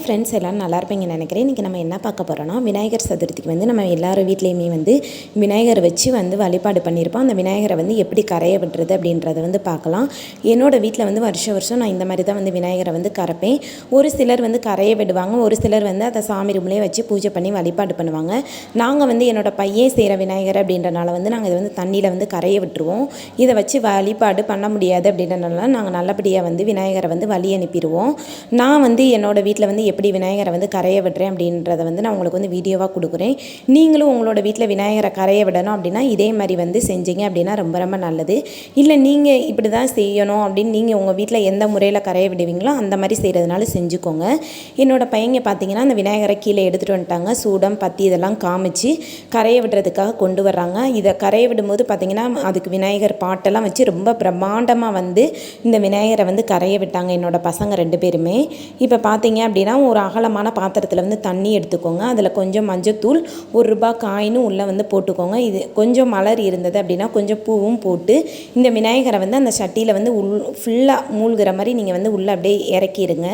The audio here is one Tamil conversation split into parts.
ஹாய் ஃப்ரெண்ட்ஸ் எல்லோரும் நல்லா இருப்பீங்கன்னு நினைக்கிறேன். இன்றைக்கி நம்ம என்ன பார்க்க போகிறோன்னா விநாயகர் சதுர்த்திக்கு வந்து நம்ம எல்லார் வீட்லேயுமே வந்து விநாயகர் வச்சு வந்து வழிபாடு பண்ணியிருப்போம். அந்த விநாயகரை வந்து எப்படி கரைய விடுறது அப்படின்றத வந்து பார்க்கலாம். என்னோடய வீட்டில் வந்து வருஷம் வருஷம் நான் இந்த மாதிரி தான் வந்து விநாயகரை வந்து கரைப்பேன். ஒரு சிலர் வந்து கரைய விடுவாங்க ஒரு சிலர் வந்து அதை சாமி ரூம்லேயே வச்சு பூஜை பண்ணி வழிபாடு பண்ணுவாங்க. நாங்கள் வந்து என்னோடய பையன் செய்கிற விநாயகர் அப்படின்றனால வந்து நாங்கள் இதை வந்து தண்ணியில் வந்து கரைய விட்டுருவோம். இதை வச்சு வழிபாடு பண்ண முடியாது அப்படின்றனால நாங்கள் நல்லபடியாக வந்து விநாயகரை வந்து வழி அனுப்பிடுவோம் நான் வந்து என்னோடய வீட்டில் வந்து எப்படி விநாயகரை வந்து கரைய விடுறேன் அப்படின்றத வந்து நான் உங்களுக்கு வந்து வீடியோவாக கொடுக்குறேன். நீங்களும் உங்களோட வீட்டில் விநாயகரை கரைய விடணும் அப்படின்னா இதே மாதிரி வந்து செஞ்சீங்க அப்படின்னா ரொம்ப ரொம்ப நல்லது. இல்லை நீங்கள் இப்படி தான் செய்யணும் அப்படின்னு நீங்கள் உங்கள் வீட்டில் எந்த முறையில் கரைய விடுவீங்களோ அந்த மாதிரி செய்கிறதுனால செஞ்சுக்கோங்க. என்னோட பையங்க பார்த்தீங்கன்னா அந்த விநாயகரை கீழே எடுத்துகிட்டு வந்துட்டாங்க. சூடம் பத்தி இதெல்லாம் காமிச்சு கரைய விடுறதுக்காக கொண்டு வர்றாங்க. இதை கரைய விடும்போது பார்த்தீங்கன்னா அதுக்கு விநாயகர் பாட்டெல்லாம் வச்சு ரொம்ப பிரம்மாண்டமாக வந்து இந்த விநாயகரை வந்து கரைய விட்டாங்க என்னோடய பசங்க ரெண்டு பேருமே. இப்போ பார்த்தீங்க அப்படின்னா ஒரு அகலமான பாத்திரத்தில் வந்து தண்ணி எடுத்துக்கோங்க. அதில் கொஞ்சம் மஞ்சத்தூள் ஒரு ரூபாய் காயினும் உள்ளே வந்து போட்டுக்கோங்க. இது கொஞ்சம் மலர் இருந்தது அப்படின்னா கொஞ்சம் பூவும் போட்டு இந்த விநாயகரை வந்து அந்த சட்டியில் வந்து உள் ஃபுல்லாக மூழ்கிற மாதிரி நீங்கள் வந்து உள்ளே அப்படியே இறக்கிடுங்க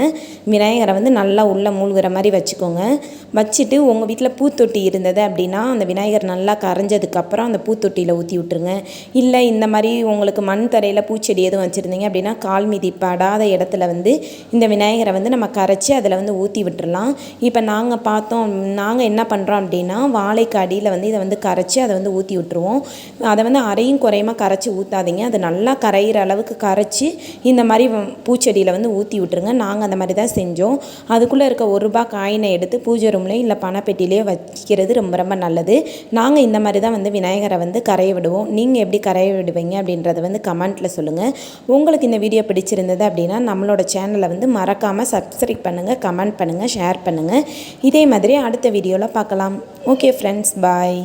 விநாயகரை வந்து நல்லா உள்ளே மூழ்கிற மாதிரி வச்சுக்கோங்க. வச்சுட்டு உங்கள் வீட்டில் பூத்தொட்டி இருந்தது அப்படின்னா அந்த விநாயகர் நல்லா கரைஞ்சதுக்கப்புறம் அந்த பூத்தொட்டியில் ஊற்றி விட்டுருங்க. இல்லை இந்த மாதிரி உங்களுக்கு மண் தரையில் பூச்செடி எதுவும் வச்சுருந்தீங்க அப்படின்னா கால் மீதி படாத இடத்துல வந்து இந்த விநாயகரை வந்து நம்ம கரைச்சி அதில் வந்து ஊற்றி விட்டுறலாம். இப்போ நாங்கள் பார்த்தோம் நாங்கள் என்ன பண்ணுறோம் அப்படின்னா வாழைக்கு அடியில் வந்து இதை வந்து கரைச்சி அதை வந்து ஊற்றி விட்டுருவோம். அதை வந்து அரையும் குறையுமா கரைச்சி ஊற்றாதீங்க அது நல்லா கரையிற அளவுக்கு கரைச்சி இந்த மாதிரி பூச்செடியில் வந்து ஊற்றி விட்டுருங்க. நாங்கள் அந்த மாதிரி தான் செஞ்சோம். அதுக்குள்ளே இருக்க ஒரு ரூபா காயினை எடுத்து பூஜை ரூம்லேயும் இல்லை பணப்பெட்டிலேயே வைக்கிறது ரொம்ப ரொம்ப நல்லது. நாங்கள் இந்த மாதிரி தான் வந்து விநாயகரை வந்து கரைய விடுவோம். நீங்கள் எப்படி கரைய விடுவீங்க அப்படின்றத வந்து கமெண்ட்டில் சொல்லுங்கள் உங்களுக்கு இந்த வீடியோ பிடிச்சிருந்தது அப்படின்னா நம்மளோட சேனலை வந்து மறக்காமல் சப்ஸ்கிரைப் பண்ணுங்கள் கமெண்ட் கமெண்ட் பண்ணுங்கள் ஷேர் பண்ணுங்கள் இதே மாதிரி அடுத்த வீடியோவில் பார்க்கலாம். Okay friends bye